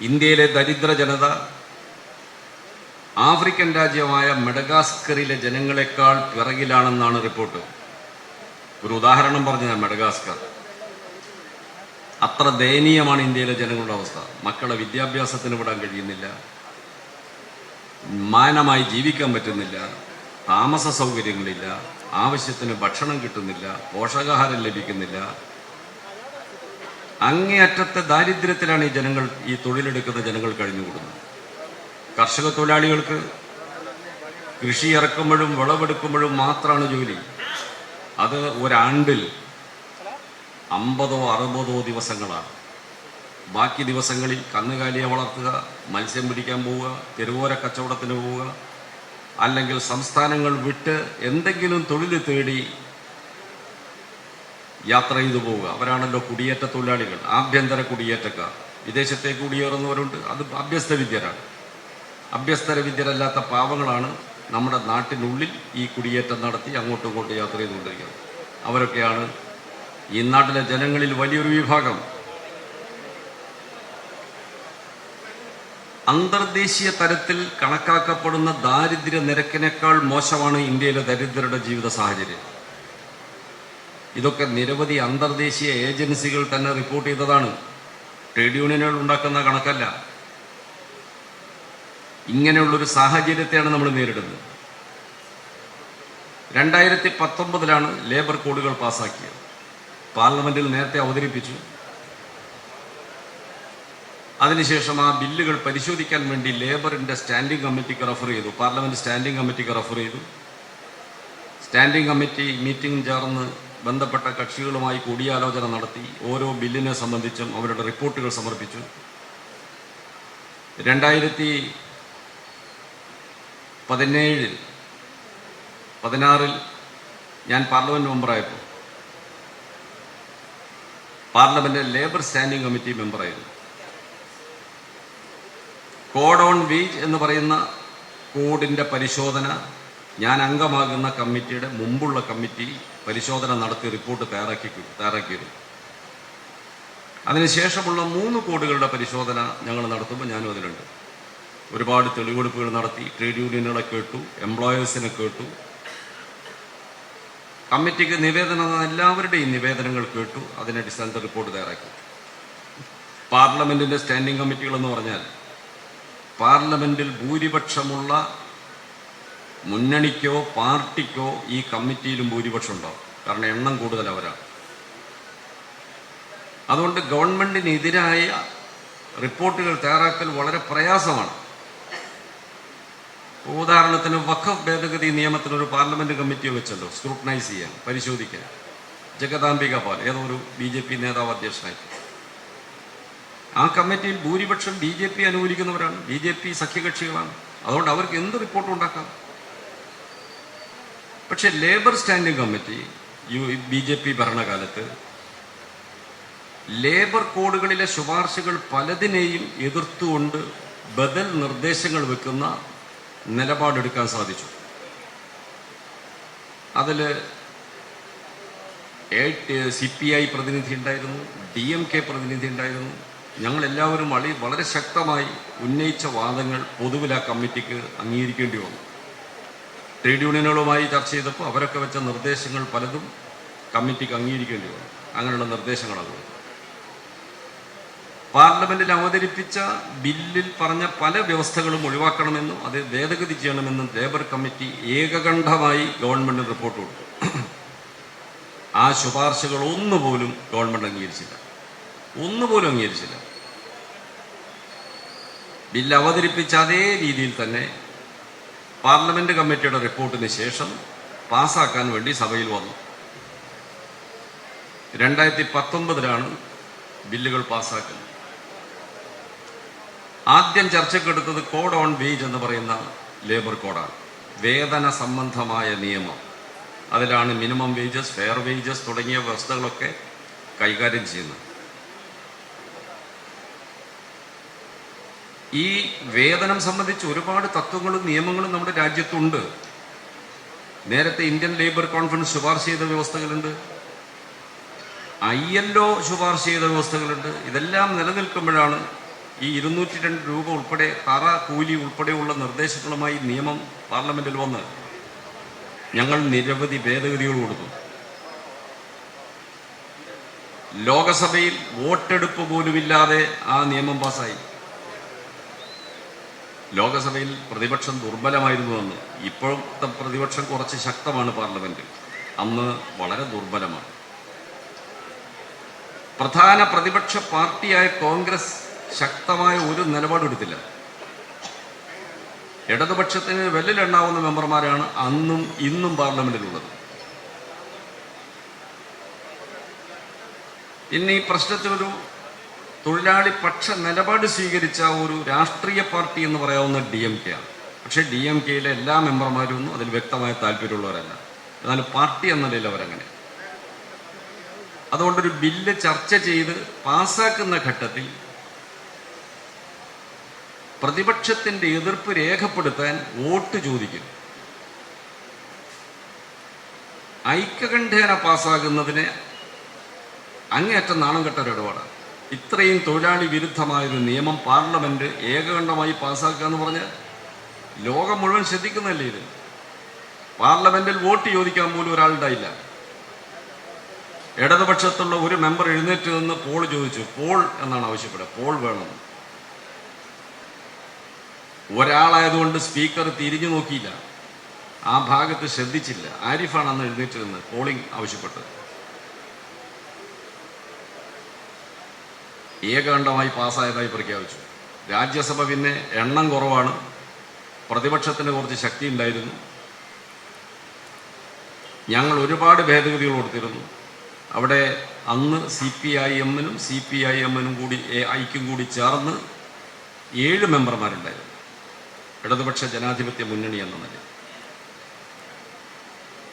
ഇന്ത്യയിലെ ദരിദ്ര ജനത ആഫ്രിക്കൻ രാജ്യമായ മെഡഗാസ്കറിലെ ജനങ്ങളെക്കാൾ പിറകിലാണെന്നാണ് റിപ്പോർട്ട്. ഒരു ഉദാഹരണം പറഞ്ഞതാണ് മെഡഗാസ്കർ. അത്ര ദയനീയമാണ് ഇന്ത്യയിലെ ജനങ്ങളുടെ അവസ്ഥ. മക്കളെ വിദ്യാഭ്യാസത്തിന് വിടാൻ കഴിയുന്നില്ല. മാനമായി ജീവിക്കാൻ പറ്റുന്നില്ല. താമസ സൗകര്യങ്ങളില്ല ആവശ്യത്തിന് ഭക്ഷണം കിട്ടുന്നില്ല. പോഷകാഹാരം ലഭിക്കുന്നില്ല. അങ്ങേയറ്റത്തെ ദാരിദ്ര്യത്തിലാണ് ഈ ജനങ്ങൾ ഈ തൊഴിലെടുക്കുന്ന ജനങ്ങൾ കഴിഞ്ഞുകൂടുന്നത്. കർഷക തൊഴിലാളികൾക്ക് കൃഷി ഇറക്കുമ്പോഴും വിളവെടുക്കുമ്പോഴും മാത്രമാണ് ജോലി. അത് ഒരാണ്ടിൽ അമ്പതോ അറുപതോ ദിവസങ്ങളാണ്. ബാക്കി ദിവസങ്ങളിൽ കന്നുകാലിയെ വളർത്തുക മത്സ്യം പിടിക്കാൻ പോവുക തെരുവോര കച്ചവടത്തിന് പോവുക അല്ലെങ്കിൽ സംസ്ഥാനങ്ങൾ വിട്ട് എന്തെങ്കിലും തൊഴിൽ തേടി യാത്ര ചെയ്തു പോവുക. അവരാണല്ലോ കുടിയേറ്റ തൊഴിലാളികൾ ആഭ്യന്തര കുടിയേറ്റക്കാർ. വിദേശത്തേക്ക് കുടിയേറുന്നവരുണ്ട്. അത് അഭ്യസ്ത വിദ്യരാണ്. അഭ്യസ്തര വിദ്യരല്ലാത്ത പാവങ്ങളാണ് നമ്മുടെ നാട്ടിനുള്ളിൽ ഈ കുടിയേറ്റം നടത്തി അങ്ങോട്ടും ഇങ്ങോട്ടും യാത്ര ചെയ്തുകൊണ്ടിരിക്കുന്നത്. അവരൊക്കെയാണ് ഈ നാട്ടിലെ ജനങ്ങളിൽ വലിയൊരു വിഭാഗം. അന്തർദേശീയ തലത്തിൽ കണക്കാക്കപ്പെടുന്ന ദാരിദ്ര്യ നിരക്കിനേക്കാൾ മോശമാണ് ഇന്ത്യയിലെ ദരിദ്രരുടെ ജീവിത സാഹചര്യം. ഇതൊക്കെ നിരവധി അന്തർദേശീയ ഏജൻസികൾ തന്നെ റിപ്പോർട്ട് ചെയ്തതാണ്. ട്രേഡ് യൂണിയനുകൾ ഉണ്ടാക്കുന്ന കണക്കല്ല. ഇങ്ങനെയുള്ളൊരു സാഹചര്യത്തെയാണ് നമ്മൾ നേരിടുന്നത്. രണ്ടായിരത്തി പത്തൊമ്പതിലാണ് ലേബർ കോഡുകൾ പാസാക്കിയത്. പാർലമെന്റിൽ നേരത്തെ അവതരിപ്പിച്ചു. അതിനുശേഷം ആ ബില്ലുകൾ പരിശോധിക്കാൻ വേണ്ടി ലേബറിന്റെ സ്റ്റാൻഡിംഗ് കമ്മിറ്റിക്ക് റഫർ ചെയ്തു. പാർലമെന്റ് സ്റ്റാൻഡിംഗ് കമ്മിറ്റിക്ക് റഫർ ചെയ്തു. സ്റ്റാൻഡിംഗ് കമ്മിറ്റി മീറ്റിംഗ് ചേർന്ന് ബന്ധപ്പെട്ട കക്ഷികളുമായി കൂടിയാലോചന നടത്തി ഓരോ ബില്ലിനെ സംബന്ധിച്ചും അവരുടെ റിപ്പോർട്ടുകൾ സമർപ്പിച്ചു. രണ്ടായിരത്തി പതിനേഴിൽ പതിനാറിൽ ഞാൻ പാർലമെന്റ് മെമ്പറായപ്പോൾ പാർലമെന്റ് ലേബർ സ്റ്റാൻഡിംഗ് കമ്മിറ്റി മെമ്പറായിരുന്നു. കോഡ് ഓൺ വീജ് എന്ന് പറയുന്ന കോഡിന്റെ പരിശോധന ഞാൻ അംഗമാകുന്ന കമ്മിറ്റിയുടെ മുമ്പുള്ള കമ്മിറ്റി പരിശോധന നടത്തി റിപ്പോർട്ട് തയ്യാറാക്കി തയ്യാറാക്കിയിരുന്നു അതിനുശേഷമുള്ള മൂന്ന് കോഡുകളുടെ പരിശോധന ഞങ്ങൾ നടത്തുമ്പോൾ ഞാനും അതിലുണ്ട്. ഒരുപാട് തെളിവെടുപ്പുകൾ നടത്തി ട്രേഡ് യൂണിയനുകളെ കേട്ടു എംപ്ലോയേഴ്സിനെ കേട്ടു. കമ്മിറ്റിക്ക് നിവേദനം എല്ലാവരുടെയും നിവേദനങ്ങൾ കേട്ടു അതിന്റെ അടിസ്ഥാനത്തിൽ റിപ്പോർട്ട് തയ്യാറാക്കി. പാർലമെന്റിന്റെ സ്റ്റാൻഡിംഗ് കമ്മിറ്റികൾ എന്ന് പറഞ്ഞാൽ പാർലമെന്റിൽ ഭൂരിപക്ഷമുള്ള മുന്നണിക്കോ പാർട്ടിക്കോ ഈ കമ്മിറ്റിയിലും ഭൂരിപക്ഷം ഉണ്ടാവും കാരണം എണ്ണം കൂടുതൽ അവരാണ് അതുകൊണ്ട് ഗവൺമെന്റിനെതിരായ റിപ്പോർട്ടുകൾ തയ്യാറാക്കൽ വളരെ പ്രയാസമാണ്. ഉദാഹരണത്തിന് വഖഫ് ഭേദഗതി നിയമത്തിന് ഒരു പാർലമെന്റ് കമ്മിറ്റി വെച്ചല്ലോ സ്ക്രൂട്ടനൈസ് ചെയ്യാൻ പരിശോധിക്കാൻ. ജഗദാംബിക പാൽ ഏതോ ഒരു ബി ജെ പി നേതാവ് അധ്യക്ഷനായി ആ കമ്മിറ്റിയിൽ ഭൂരിപക്ഷം ബി ജെ പി അനുകൂലിക്കുന്നവരാണ് ബി ജെ പി സഖ്യകക്ഷികളാണ്. അതുകൊണ്ട് അവർക്ക് എന്ത് റിപ്പോർട്ടും ഉണ്ടാക്കാം? പക്ഷെ ലേബർ സ്റ്റാൻഡിംഗ് കമ്മിറ്റി യു ബി ജെ പി ഭരണകാലത്ത് ലേബർ കോഡുകളിലെ ശുപാർശകൾ പലതിനെയും എതിർത്തുകൊണ്ട് ബദൽ നിർദ്ദേശങ്ങൾ വെക്കുന്ന നിലപാടെടുക്കാൻ സാധിച്ചു. അതിൽ സി പി ഐ പ്രതിനിധി ഉണ്ടായിരുന്നു ഡി എം കെ പ്രതിനിധി ഉണ്ടായിരുന്നു. ഞങ്ങൾ എല്ലാവരും വളരെ ശക്തമായി ഉന്നയിച്ച വാദങ്ങൾ പൊതുവിൽ ആ കമ്മിറ്റിക്ക് അംഗീകരിക്കേണ്ടി വന്നു. ട്രേഡ് യൂണിയനുകളുമായി ചർച്ച ചെയ്തപ്പോൾ അവരൊക്കെ വെച്ച നിർദ്ദേശങ്ങൾ പലതും കമ്മിറ്റിക്ക് അംഗീകരിക്കേണ്ടി വന്നു. അങ്ങനെയുള്ള നിർദ്ദേശങ്ങളാണ് പാർലമെന്റിൽ അവതരിപ്പിച്ച ബില്ലിൽ പറഞ്ഞ പല വ്യവസ്ഥകളും ഒഴിവാക്കണമെന്നും അത് ഭേദഗതി ചെയ്യണമെന്നും ലേബർ കമ്മിറ്റി ഏകകണ്ഠമായി ഗവൺമെന്റിന് റിപ്പോർട്ട് കൊടുത്തു. ആ ശുപാർശകൾ ഒന്നുപോലും ഗവൺമെന്റ് അംഗീകരിച്ചില്ല. ഒന്നുപോലും അംഗീകരിച്ചില്ല. ബില്ല് അവതരിപ്പിച്ച അതേ രീതിയിൽ തന്നെ പാർലമെന്റ് കമ്മിറ്റിയുടെ റിപ്പോർട്ടിന് ശേഷം പാസാക്കാൻ വേണ്ടി സഭയിൽ വന്നു. രണ്ടായിരത്തി പത്തൊമ്പതിലാണ് ബില്ലുകൾ പാസ്സാക്കുന്നത്. ആദ്യം ചർച്ചക്കെടുത്തത് കോഡ് ഓൺ വേജ് എന്ന് പറയുന്ന ലേബർ കോഡാണ്. വേതന സംബന്ധമായ നിയമം. അതിലാണ് മിനിമം വേജസ് ഫെയർ വേജസ് തുടങ്ങിയ വ്യവസ്ഥകളൊക്കെ കൈകാര്യം ചെയ്യുന്നത്. ഈ വേതനം സംബന്ധിച്ച് ഒരുപാട് തത്വങ്ങളും നിയമങ്ങളും നമ്മുടെ രാജ്യത്തുണ്ട്. നേരത്തെ ഇന്ത്യൻ ലേബർ കോൺഫറൻസ് ശുപാർശ ചെയ്ത വ്യവസ്ഥകളുണ്ട്. ഐ എൽ ഒ ശുപാർശ ചെയ്ത വ്യവസ്ഥകളുണ്ട്. ഇതെല്ലാം നിലനിൽക്കുമ്പോഴാണ് ഈ ഇരുന്നൂറ്റി രണ്ട് രൂപ ഉൾപ്പെടെ തറ കൂലി ഉൾപ്പെടെയുള്ള നിർദ്ദേശങ്ങളുമായി നിയമം പാർലമെന്റിൽ വന്ന് ഞങ്ങൾ നിരവധി ഭേദഗതികൾ കൊടുത്തു. ലോകസഭയിൽ വോട്ടെടുപ്പ് പോലുമില്ലാതെ ആ നിയമം പാസ്സായി ലോകസഭയിൽ പ്രതിപക്ഷം ദുർബലമായിരുന്നുവെന്ന് ഇപ്പോഴത്തെ പ്രതിപക്ഷം കുറച്ച് ശക്തമാണ് പാർലമെന്റ് അന്ന് വളരെ ദുർബലമാണ്. പ്രധാന പ്രതിപക്ഷ പാർട്ടിയായ കോൺഗ്രസ് ശക്തമായ ഒരു നിലപാടെടുത്തില്ല. ഇടതുപക്ഷത്തിന് വെല്ലിലെണ്ണാവുന്ന മെമ്പർമാരാണ് അന്നും ഇന്നും പാർലമെന്റിലുള്ളത്. ഇനി പ്രശ്നത്തിനൊരു തൊഴിലാളി പക്ഷ നിലപാട് സ്വീകരിച്ച ഒരു രാഷ്ട്രീയ പാർട്ടി എന്ന് പറയാവുന്ന ഡി എം കെ ആണ്. പക്ഷേ ഡി എം കെയിലെ എല്ലാ മെമ്പർമാരും ഒന്നും അതിൽ വ്യക്തമായ താല്പര്യമുള്ളവരല്ല. എന്നാൽ പാർട്ടി എന്ന നിലയിൽ അവരങ്ങനെ. അതുകൊണ്ടൊരു ബില്ല് ചർച്ച ചെയ്ത് പാസാക്കുന്ന ഘട്ടത്തിൽ പ്രതിപക്ഷത്തിന്റെ എതിർപ്പ് രേഖപ്പെടുത്താൻ വോട്ട് ചോദിക്കും. ഐക്യകണ്ഠേന പാസ്സാകുന്നതിന് അങ്ങേയറ്റം നാണം കെട്ട ഒരു ഇടപാടാണ്. ഇത്രയും തൊഴിലാളി വിരുദ്ധമായൊരു നിയമം പാർലമെന്റ് ഏകകണ്ഠമായി പാസ്സാക്കുക എന്ന് പറഞ്ഞാൽ ലോകം മുഴുവൻ ശ്രദ്ധിക്കുന്നതല്ലേ ഇത്? പാർലമെന്റിൽ വോട്ട് ചോദിക്കാൻ പോലും ഒരാളുണ്ടായില്ല ഇടതുപക്ഷത്തുള്ള ഒരു മെമ്പർ എഴുന്നേറ്റ് നിന്ന് പോൾ ചോദിച്ചു. പോൾ എന്നാണ് ആവശ്യപ്പെടുക. പോൾ വേണം. ഒരാളായതുകൊണ്ട് സ്പീക്കർ തിരിഞ്ഞു നോക്കിയില്ല. ആ ഭാഗത്ത് ശ്രദ്ധിച്ചില്ല. ആരിഫാണ് അന്ന് എഴുന്നേറ്റ് നിന്ന് പോളിംഗ് ആവശ്യപ്പെട്ടത്. ഏകാണ്ഡമായി പാസ്സായതായി പ്രഖ്യാപിച്ചു. രാജ്യസഭ പിന്നെ എണ്ണം കുറവാണ്. പ്രതിപക്ഷത്തിന് കുറച്ച് ശക്തി ഉണ്ടായിരുന്നു ഞങ്ങൾ ഒരുപാട് ഭേദഗതികൾ കൊടുത്തിരുന്നു. അവിടെ അന്ന് സി പി ഐ എമ്മിനും സി പി ഐ എമ്മിനും കൂടി എ- ഐക്കും കൂടി ചേർന്ന് ഏഴ് മെമ്പർമാരുണ്ടായിരുന്നു. ഇടതുപക്ഷ ജനാധിപത്യ മുന്നണി എന്ന നിലയിൽ.